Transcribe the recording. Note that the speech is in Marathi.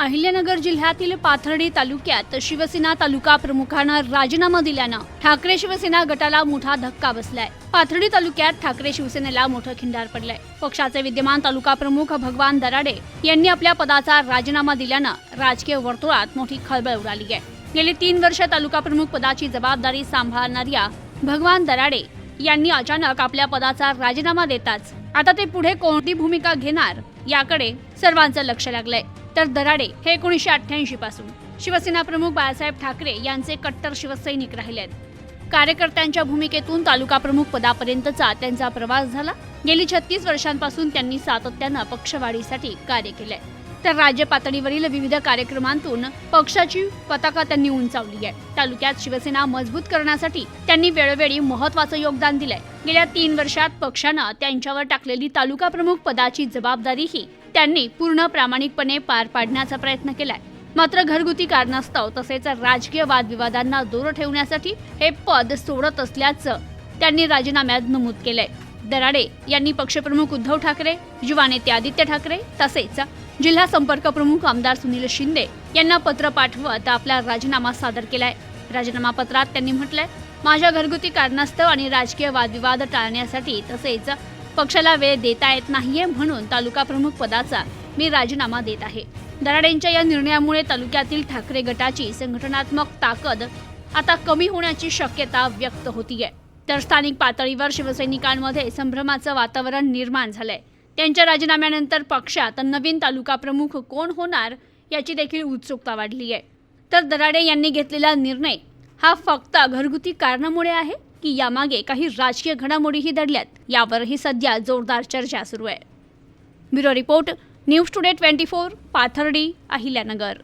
अहिल्यानगर जिल्ह्यातील पाथर्डी तालुक्यात शिवसेना तालुका प्रमुखानं राजीनामा दिल्यानं ठाकरे शिवसेना गटाला मोठा धक्का बसलाय. पाथर्डी तालुक्यात ठाकरे शिवसेनेला मोठं खिंडार पडलंय. पक्षाचे विद्यमान तालुका प्रमुख भगवान दराडे यांनी आपल्या पदाचा राजीनामा दिल्यानं राजकीय वर्तुळात मोठी खळबळ उडाली आहे. गेली तीन वर्ष तालुका प्रमुख पदाची जबाबदारी सांभाळणाऱ्या भगवान दराडे यांनी अचानक आपल्या पदाचा राजीनामा देताच आता ते पुढे कोणती भूमिका घेणार याकडे सर्वांचं लक्ष लागलंय. तर दराडे हे एकोणीसशे अठ्ठ्याऐंशी पासून. शिवसेना प्रमुख बाळासाहेब ठाकरे यांचे कट्टर शिवसैनिक राहिले आहेत कार्यकर्त्यांच्या भूमिकेतून तालुका प्रमुख पदापर्यंतचा त्यांचा प्रवास झाला. गेली छत्तीस वर्षांपासून त्यांनी सातत्यानं पक्षवाढीसाठी कार्य केलंय. तर राज्य पातळीवरील विविध कार्यक्रमांतून पक्षाची पताका त्यांनी उंचावली आहे. तालुक्यात शिवसेना मजबूत करण्यासाठी त्यांनी वेळोवेळी महत्वाचं योगदान दिलंय. गेल्या तीन वर्षात पक्षानं त्यांच्यावर टाकलेली तालुका प्रमुख पदाची जबाबदारीही त्यांनी पूर्ण प्रामाणिकपणे पार पाडण्याचा प्रयत्न केलाय. मात्र घरगुती कारणास्तव तसेच राजकीय वादविवादांना दूर ठेवण्यासाठी हे पद सोडत असल्याचं त्यांनी राजीनाम्यात नमूद केलंय. दराडे यांनी पक्षप्रमुख उद्धव ठाकरे युवा नेते आदित्य ठाकरे तसेच जिल्हा संपर्क प्रमुख आमदार सुनील शिंदे यांना पत्र पाठवत आपला राजीनामा सादर केलाय. राजीनामा पत्रात त्यांनी म्हटलंय माझ्या घरगुती कारणास्तव आणि राजकीय वादविवाद टाळण्यासाठी तसेच पक्षाला वेळ देता येत नाहीये म्हणून तालुका प्रमुख पदाचा मी राजीनामा देत आहे. दराडेंच्या या निर्णयामुळे तालुक्यातील ठाकरे गटाची संघटनात्मक ताकद आता कमी होण्याची शक्यता व्यक्त होतीये. तर स्थानिक पातळीवर शिवसैनिकांमध्ये संभ्रमाचं वातावरण निर्माण झालंय. त्यांच्या राजीनाम्यानंतर पक्षात नवीन तालुका प्रमुख कोण होणार याची देखील उत्सुकता वाढली आहे. तर दराडे यांनी घेतलेला निर्णय हा फक्त घरगुती कारणामुळे आहे की यामागे काही राजकीय घडामोडीही दडल्यात? यावरही सध्या जोरदार चर्चा सुरू आहे. Bureau report news today twenty four Pathardi Ahilyanagar.